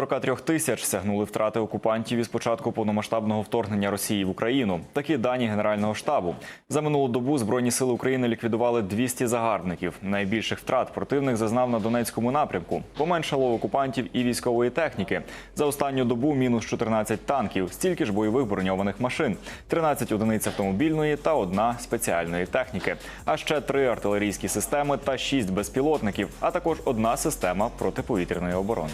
43 тисяч сягнули втрати окупантів із початку повномасштабного вторгнення Росії в Україну. Такі дані Генерального штабу. За минулу добу Збройні сили України ліквідували 200 загарбників. Найбільших втрат противник зазнав на Донецькому напрямку. Поменшало окупантів і військової техніки. За останню добу мінус 14 танків, стільки ж бойових броньованих машин, 13 одиниць автомобільної та одна спеціальної техніки. А ще три артилерійські системи та шість безпілотників, а також одна система протиповітряної оборони.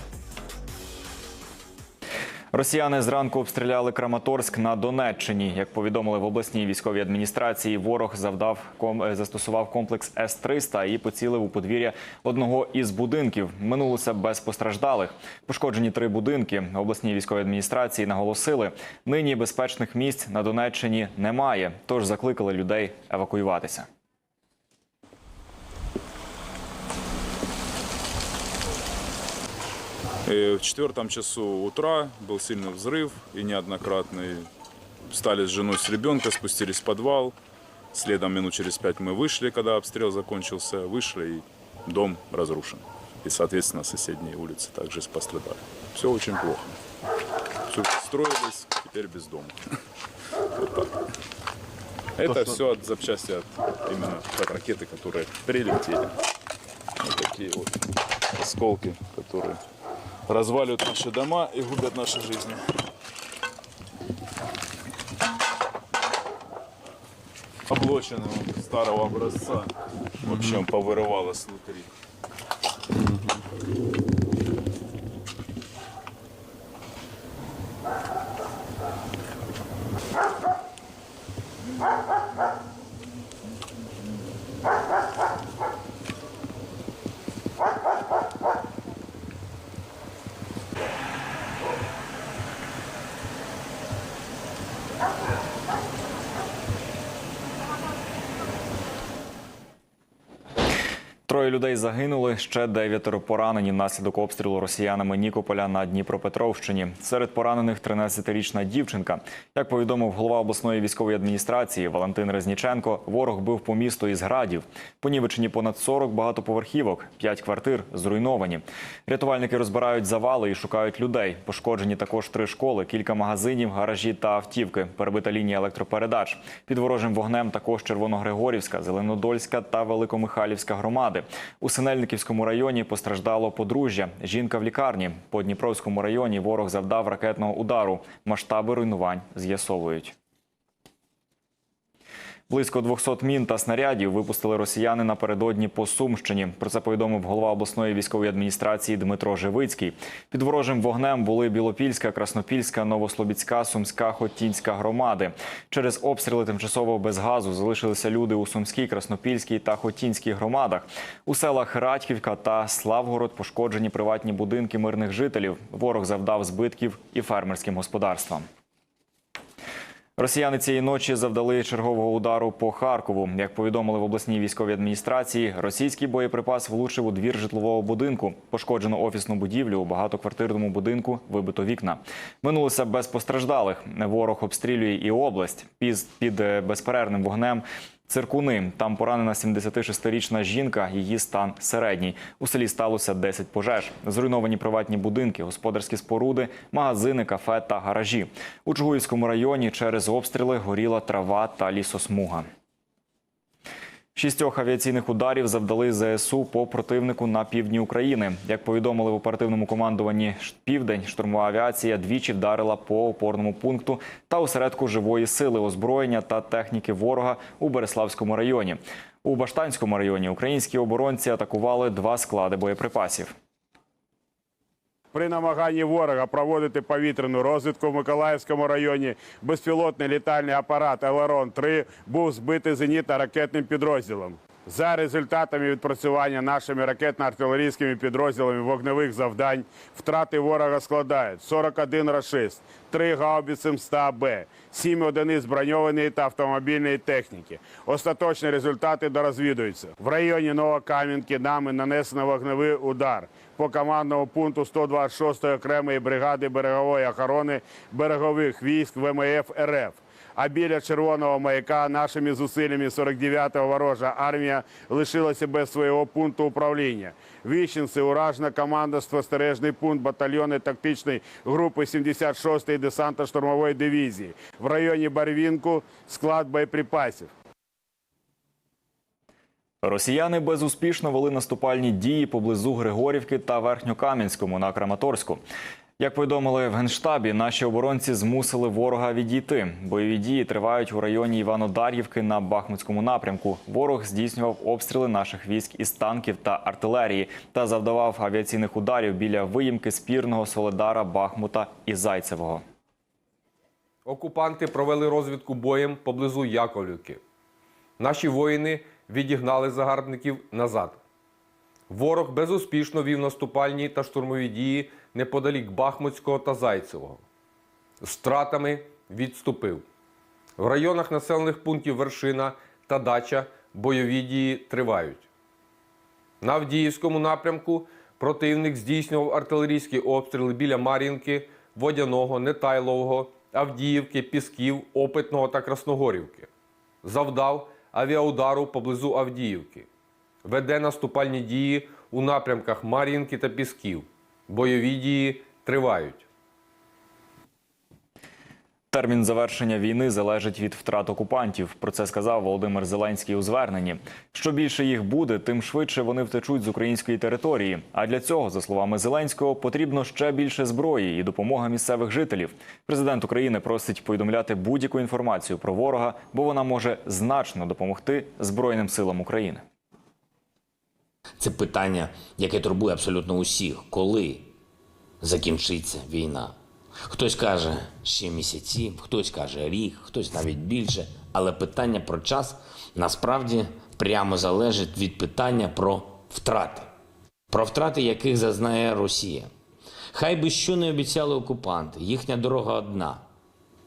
Росіяни зранку обстріляли Краматорськ на Донеччині. Як повідомили в обласній військовій адміністрації, ворог завдав ком- е, застосував комплекс С-300 і поцілив у подвір'я одного із будинків. Минулося без постраждалих. Пошкоджені три будинки. Обласній військовій адміністрації наголосили, нині безпечних місць на Донеччині немає. Тож закликали людей евакуюватися. В четвертом часу утра был сильный взрыв и неоднократный. Встали с женой, с ребенка, спустились в подвал. Следом минут через пять мы вышли, когда обстрел закончился. Вышли, и дом разрушен. И, соответственно, соседние улицы также пострадали. Все очень плохо. Все строилось, теперь без дома. Вот так. Это все от запчасти от именно от ракеты, которые прилетели. Вот такие вот осколки, которые разваливают наши дома и губят наши жизни. Облочины вон старого образца. В общем, повырывалось внутри. あっ。Троє людей загинули, ще дев'ятеро поранені внаслідок обстрілу росіянами Нікополя на Дніпропетровщині. Серед поранених 13-річна дівчинка. Як повідомив голова обласної військової адміністрації Валентин Резніченко, ворог бив по місту із градів. Понівечені понад 40 багатоповерхівок, 5 квартир зруйновані. Рятувальники розбирають завали і шукають людей. Пошкоджені також три школи, кілька магазинів, гаражі та автівки. Перебита лінія електропередач. Під ворожим вогнем також Червоногригорівська, Зеленодольська та Великомихайлівська громади. У Синельниківському районі постраждало подружжя. Жінка в лікарні. По Дніпровському районі ворог завдав ракетного удару. Масштаби руйнувань з'ясовують. Близько 200 мін та снарядів випустили росіяни напередодні по Сумщині. Про це повідомив голова обласної військової адміністрації Дмитро Живицький. Під ворожим вогнем були Білопільська, Краснопільська, Новослобідська, Сумська, Хотінська громади. Через обстріли тимчасово без газу залишилися люди у Сумській, Краснопільській та Хотінській громадах. У селах Радьківка та Славгород пошкоджені приватні будинки мирних жителів. Ворог завдав збитків і фермерським господарствам. Росіяни цієї ночі завдали чергового удару по Харкову. Як повідомили в обласній військовій адміністрації, російський боєприпас влучив у двір житлового будинку. Пошкоджено офісну будівлю у багатоквартирному будинку. Вибито вікна. Минулося без постраждалих. Ворог обстрілює і область під, е, безперервним вогнем. Циркуни там поранена 76-річна жінка. Її стан середній. У селі сталося 10 пожеж. Зруйновані приватні будинки, господарські споруди, магазини, кафе та гаражі. У Чугуївському районі через обстріли горіла трава та лісосмуга. Шістьох авіаційних ударів завдали ЗСУ по противнику на півдні України. Як повідомили в оперативному командуванні Південь, штурмова авіація двічі вдарила по опорному пункту та осередку живої сили озброєння та техніки ворога у Береславському районі. У Баштанському районі українські оборонці атакували два склади боєприпасів. При намаганні ворога проводити повітряну розвідку в Миколаївському районі безпілотний літальний апарат Елерон-3 був збитий зенітно-ракетним підрозділом. За результатами відпрацювання нашими ракетно-артилерійськими підрозділами вогневих завдань втрати ворога складають 41 рашист, 3 гаубиці МСТА-Б, 7 одиниць броньованої та автомобільної техніки. Остаточні результати дорозвідуються. В районі Новокам'янки нами нанесено вогневий удар по командному пункту 126-ї окремої бригади берегової охорони берегових військ ВМФ РФ. А біля червоного маяка нашими зусиллями 49-го ворожа армія лишилася без свого пункту управління. Віщенці, уражне командство, стережний пункт батальйони тактичної групи 76-ї десантно-штурмової дивізії. В районі Барвінку склад боєприпасів. Росіяни безуспішно вели наступальні дії поблизу Григорівки та Верхньокам'янському на Краматорську. Як повідомили в генштабі, наші оборонці змусили ворога відійти. Бойові дії тривають у районі Іванодар'ївки на Бахмутському напрямку. Ворог здійснював обстріли наших військ із танків та артилерії та завдавав авіаційних ударів біля виїмки спірного Соледара, Бахмута і Зайцевого. Окупанти провели розвідку боєм поблизу Яковлівки. Наші воїни відігнали загарбників назад. Ворог безуспішно вів наступальні та штурмові дії неподалік Бахмутського та Зайцевого. З втратами відступив. В районах населених пунктів Вершина та Дача бойові дії тривають. На Авдіївському напрямку противник здійснював артилерійські обстріли біля Мар'їнки, Водяного, Нетайлового, Авдіївки, Пісків, Опитного та Красногорівки. Завдав авіаудару поблизу Авдіївки. Веде наступальні дії у напрямках Мар'їнки та Пісків. Бойові дії тривають. Термін завершення війни залежить від втрат окупантів. Про це сказав Володимир Зеленський у зверненні. Що більше їх буде, тим швидше вони втечуть з української території. А для цього, за словами Зеленського, потрібно ще більше зброї і допомога місцевих жителів. Президент України просить повідомляти будь-яку інформацію про ворога, бо вона може значно допомогти Збройним силам України. Це питання, яке турбує абсолютно усіх. Коли закінчиться війна? Хтось каже ще місяці, хтось каже рік, хтось навіть більше. Але питання про час насправді прямо залежить від питання про втрати, про втрати, яких зазнає Росія. Хай би що не обіцяли окупанти, їхня дорога одна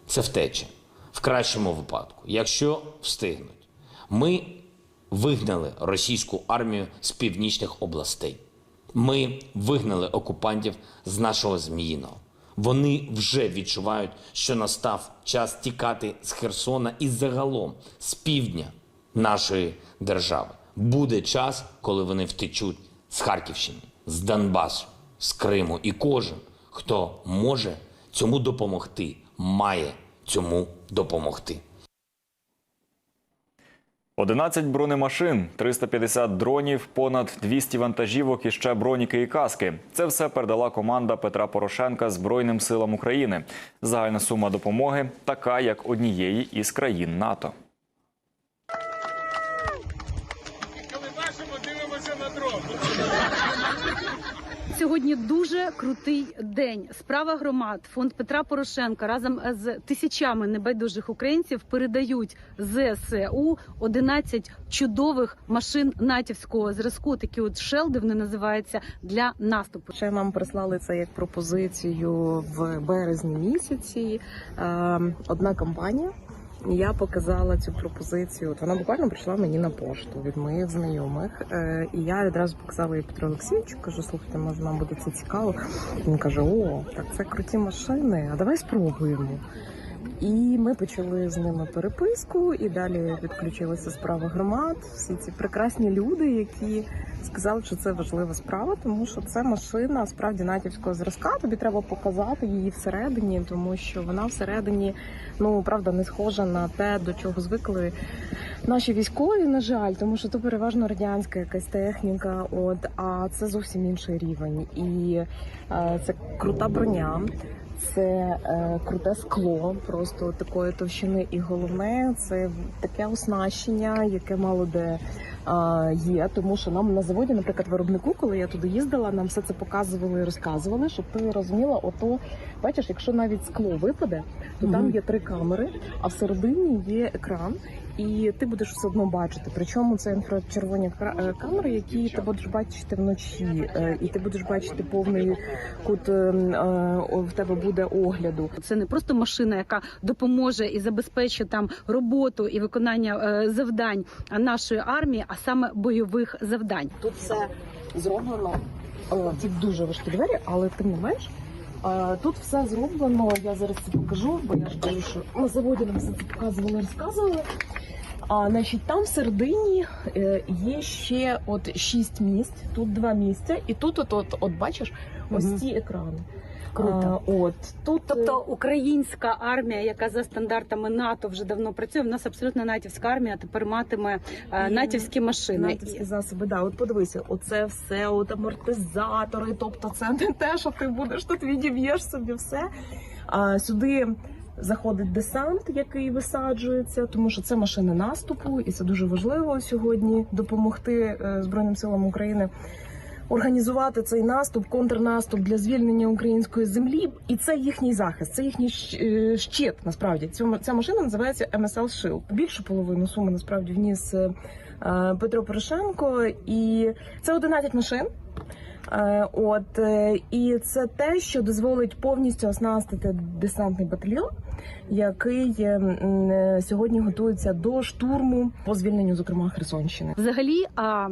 це втеча. В кращому випадку, якщо встигнуть. Ми вигнали російську армію з північних областей. Ми вигнали окупантів з нашого Зміїного. Вони вже відчувають, що настав час тікати з Херсона і загалом з півдня нашої держави. Буде час, коли вони втечуть з Харківщини, з Донбасу, з Криму. І кожен, хто може цьому допомогти, має цьому допомогти. 11 бронемашин, 350 дронів, понад 200 вантажівок і ще броніки і каски. Це все передала команда Петра Порошенка Збройним силам України. Загальна сума допомоги така, як однієї із країн НАТО. Сьогодні дуже крутий день. Справа громад, фонд Петра Порошенка разом з тисячами небайдужих українців передають ЗСУ 11 чудових машин натівського зразку. Такі от шелди вони називаються для наступу. Ще нам прислали це як пропозицію в березні місяці. Е, Одна компанія. Я показала цю пропозицію. От вона буквально прийшла мені на пошту від моїх знайомих. Е, І я відразу показала її Петру Олексійовичу. Кажу, слухайте, може нам буде це цікаво. Він каже: О, так це круті машини. А давай спробуємо. І ми почали з ними переписку, і далі відключилася справа громад. Всі ці прекрасні люди, які сказали, що це важлива справа, тому що це машина справді натівського зразка. Тобі треба показати її всередині, тому що вона всередині, ну правда, не схожа на те, до чого звикли наші військові. На жаль, тому що то переважно радянська якась техніка. От а це зовсім інший рівень, і е, це крута броня. Це е, круте скло, просто такої товщини, і головне це таке оснащення, яке мало де е, є. Тому що нам на заводі, наприклад, виробнику, коли я туди їздила, нам все це показували і розказували, щоб ти розуміла, ото бачиш, якщо навіть скло випаде, то там є три камери, а всередині є екран. І ти будеш все одно бачити. Причому це інфрачервоні е, камери, які ти будеш бачити вночі, е, і ти будеш бачити повний кут е, в тебе буде огляду. Це не просто машина, яка допоможе і забезпечить там роботу і виконання завдань нашої армії, а саме бойових завдань. Тут все зроблено. Ці дуже важкі двері, але тим не менш Тут все зроблено. Я зараз це покажу, бо я ж кажу, що на заводі нам все це показували, розказували. А значить, там всередині е, є ще от шість місць. Тут два місця, і тут, от, от, от бачиш, ось Мгм. ці екрани. Круто. А, от тут Тобто українська армія, яка за стандартами НАТО вже давно працює, в нас абсолютно натівська армія тепер матиме е, натівські машини. натівські засоби. Да, от подивися, оце все, от амортизатори. Тобто, це не те, що ти будеш тут відіб'єш собі все. А сюди заходить десант, який висаджується, тому що це машини наступу, і це дуже важливо сьогодні допомогти е, Збройним силам України. Організувати цей наступ, контрнаступ для звільнення української землі, і це їхній захист, це їхній е, щит. Насправді ця машина називається MSL Shield. Більшу половину суми насправді вніс е, Петро Порошенко, і це 11 машин. Е, От е, і це те, що дозволить повністю оснастити десантний батальйон, який е, сьогодні готується до штурму по звільненню, зокрема Херсонщини. Взагалі, а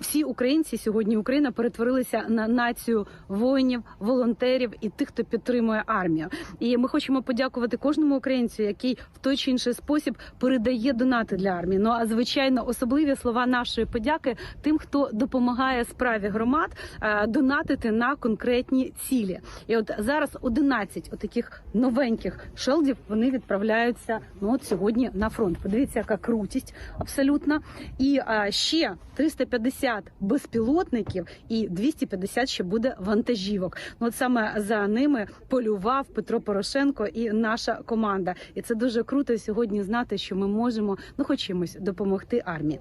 всі українці сьогодні Україна перетворилися на націю воїнів, волонтерів і тих, хто підтримує армію. І ми хочемо подякувати кожному українцю, який в той чи інший спосіб передає донати для армії. Ну а звичайно, особливі слова нашої подяки тим, хто допомагає справі громад е, донатити на конкретні цілі. І от зараз 11 отаких новеньких шелдів вони відправляються ну от сьогодні на фронт. Подивіться, яка крутість абсолютно. І а, ще 350 безпілотників і 250 ще буде вантажівок. Ну от саме за ними полював Петро Порошенко і наша команда. І це дуже круто сьогодні знати, що ми можемо ну хоч чимось допомогти армії.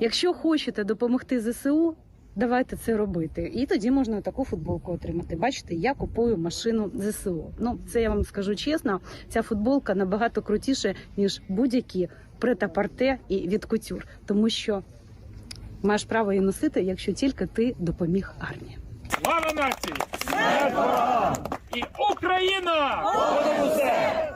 Якщо хочете допомогти ЗСУ. Давайте це робити, і тоді можна таку футболку отримати. Бачите, я купую машину ЗСУ. Ну це я вам скажу чесно. Ця футболка набагато крутіше ніж будь-які прета-парте і від кутюр, тому що маєш право її носити, якщо тільки ти допоміг армії. Слава нації! І Україна! Понад усе!